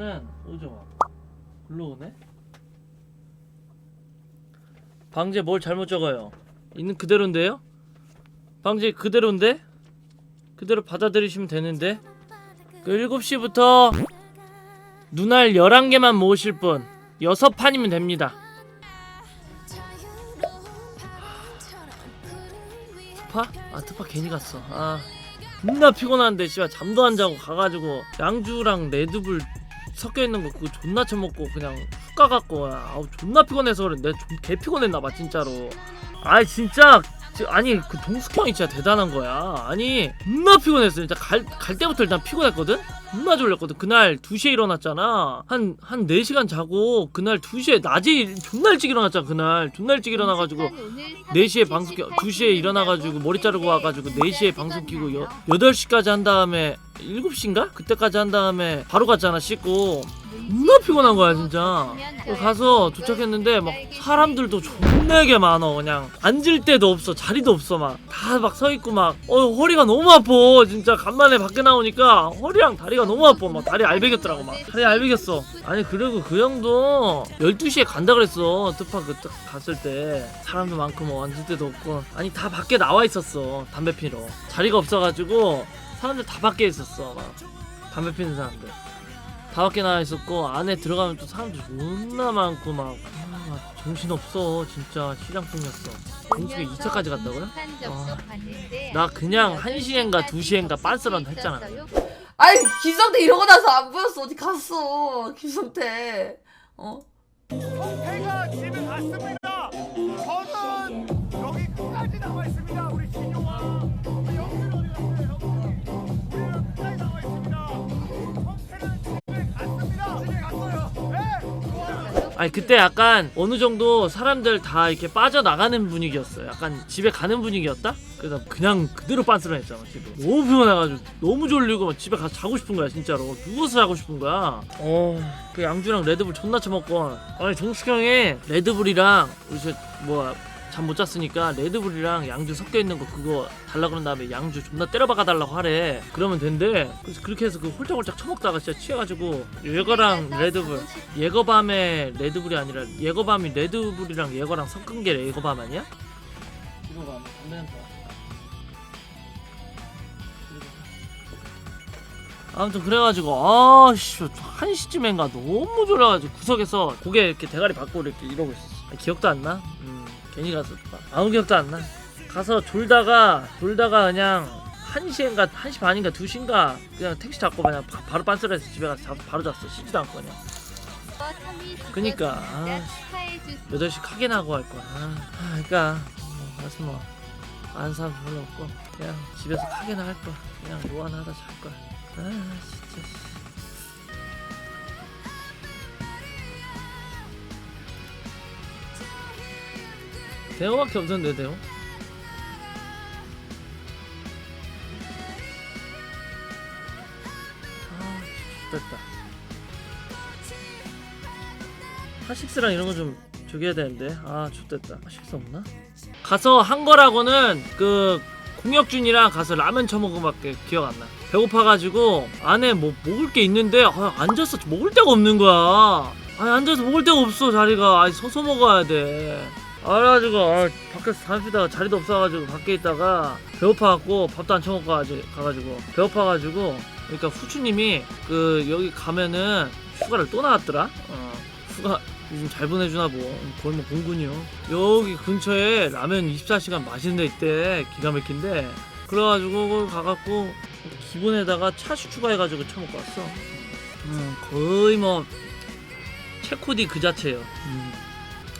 일단은 오죠. 글로우네. 방제 뭘 잘못 적어요? 있는 그대로인데요? 방제 그대로인데? 그대로 받아들이시면 되는데? 그 7시부터 눈알 11개만 모으실 분 6판이면 됩니다. 트파? 아 트파 괜히 갔어. 아 존나 피곤한데 씨발 잠도 안 자고 가가지고 양주랑 레드불 섞여 있는 거 그거 존나 처먹고 그냥 훅 가갖고 아우 존나 피곤해서 그래. 내가 좀개 피곤했나 봐 진짜로. 아이 진짜 지- 아니 그 동숙 형이 진짜 대단한 거야. 아니 존나 피곤했어 진짜 갈, 갈 때부터 일단 피곤했거든 존나 졸렸거든. 그날 2시에 일어났잖아. 한 한 4시간 자고 그날 2시에 낮에 일- 존나 일찍 일어났잖아 그날. 존나 일찍 일어나가지고 4시에 방송 켜 2시에 일어나가지고 머리 자르고 와가지고 4시에 방송 키고 여, 8시까지 한 다음에 7시인가? 그때까지 한 다음에 바로 갔잖아 씻고 존나 피곤한 거야 진짜. 어, 가서 도착했는데 막 사람들도 존나게 많어 그냥 앉을 데도 없어 자리도 없어 막. 다 막 서 있고 막. 어 허리가 너무 아파. 진짜 간만에 밖에 나오니까 허리랑 다리가 너무 아파. 막 다리 알배겼더라고 막. 다리 알배겼어. 아니 그리고 그 형도 12시에 간다 그랬어. 뜻파 그딱 갔을 때. 사람도 많고 뭐 앉을 데도 없고. 아니 다 밖에 나와 있었어 담배 피러. 자리가 없어가지고 사람들 다 밖에 있었어 막. 담배 피는 사람들 다 밖에 나와 있었고 안에 들어가면 또 사람들 존나 많고 막, 아, 막 정신 없어. 진짜 시장통이었어. 공수에 2차까지 갔다고요? 아, 나 그냥 1시엔가 2시엔가 빤스런 했잖아. 아니 김성태 이러고 나서 안 보였어. 어디 갔어? 김성태. 어? 성태가 집에 갔습니다. 아니 그때 약간 어느 정도 사람들 다 이렇게 빠져나가는 분위기였어요. 약간 집에 가는 분위기였다? 그래서 그냥 그대로 빤스런 했잖아 집에. 너무 피곤해가지고 너무 졸리고 막 집에 가서 자고 싶은 거야 진짜로. 누워서 자고 싶은 거야. 어그 양주랑 레드불 존나 처먹고. 아니 정숙 형이 레드불이랑 우리 저 뭐야 잠 못 잤으니까 레드불이랑 양주 섞여 있는 거 그거 달라 그런 다음에 양주 존나 때려박아 달라고 하래. 그러면 된대. 그래서 그렇게 해서 그 홀짝홀짝 처먹다가 진짜 취해가지고 예거랑 레드불 예거밤에 레드불이 아니라 예거밤이 레드불이랑 예거랑 섞은 게 예거밤 아니야? 예거밤 담배 한 아무튼 그래가지고 아씨 한 시쯤인가 너무 졸려가지고 구석에서 고개 이렇게 대가리 받고 이렇게 이러고 있었어. 아, 기억도 안 나? 음 괜히 가서 아무 기억도 안 나. 가서 졸다가 졸다가 그냥 1시인가 1시 반인가 2시인가 그냥 택시 잡고 그냥 바, 바로 빤스러해서 집에 가서 자, 바로 잤어 씻지도 않고 그냥. 그니까 아, 8시 카게 나고 할 거야. 아, 아 그니까 뭐, 그래서 뭐 아는 사람 별로 없고 그냥 집에서 카게나 할 거야. 그냥 노안 하다 잘 거야. 아 진짜 대호밖에 없었는데 대호 아 됐다 하식스랑 이런 거좀 줘야 되는데 아 좋됐다 하식스 없나? 가서 한 거라고는 그 공혁준이랑 가서 라면 처먹은 밖에 기억 안 나. 배고파가지고 안에 뭐 먹을 게 있는데 아, 앉아서 먹을 데가 없는 거야. 아니 앉아서 먹을 데가 없어 자리가. 아니 서서 먹어야 돼. 아, 그래가지고 아, 밖에서 피다가 자리도 없어가지고 밖에 있다가 배고파갖고 밥도 안 처먹고 가지- 가가지고. 배고파가지고 그러니까 후추님이 그 여기 가면은 휴가를 또 나왔더라. 어, 휴가 요즘 잘 보내주나 뭐. 골목 공군이요. 여기 근처에 라면 24시간 맛있는 데 있대. 기가 막힌데. 그래가지고 가갖고 기본에다가 차슈 추가해가지고 처먹고 왔어. 음, 거의 뭐 체코디 그 자체예요. 음,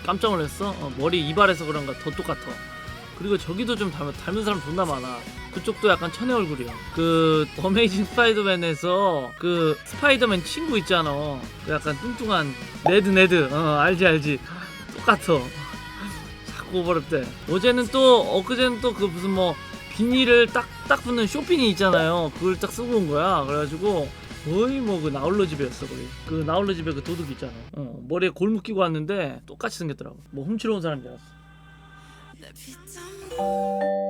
깜짝 놀랐어? 어, 머리 이발해서 그런가? 더 똑같아. 그리고 저기도 좀 닮은, 닮은 사람 존나 많아. 그쪽도 약간 천의 얼굴이야. 그 어메이징 스파이더맨에서 그 스파이더맨 친구 있잖아. 그 약간 뚱뚱한 레드 네드. 어 알지 알지. 똑같아. 자꾸 버릇대 어제는 또 엊그제는 또 그 무슨 뭐 비닐을 딱 딱 붙는 쇼핑이 있잖아요. 그걸 딱 쓰고 온 거야. 그래가지고 거의 뭐 그 나홀로 집이었어 거의. 그 나홀로 집에 그 도둑 있잖아. 어 머리에 골무 끼고 왔는데 똑같이 생겼더라고. 뭐 훔치러 온 사람인 줄 알았어. 내 피땀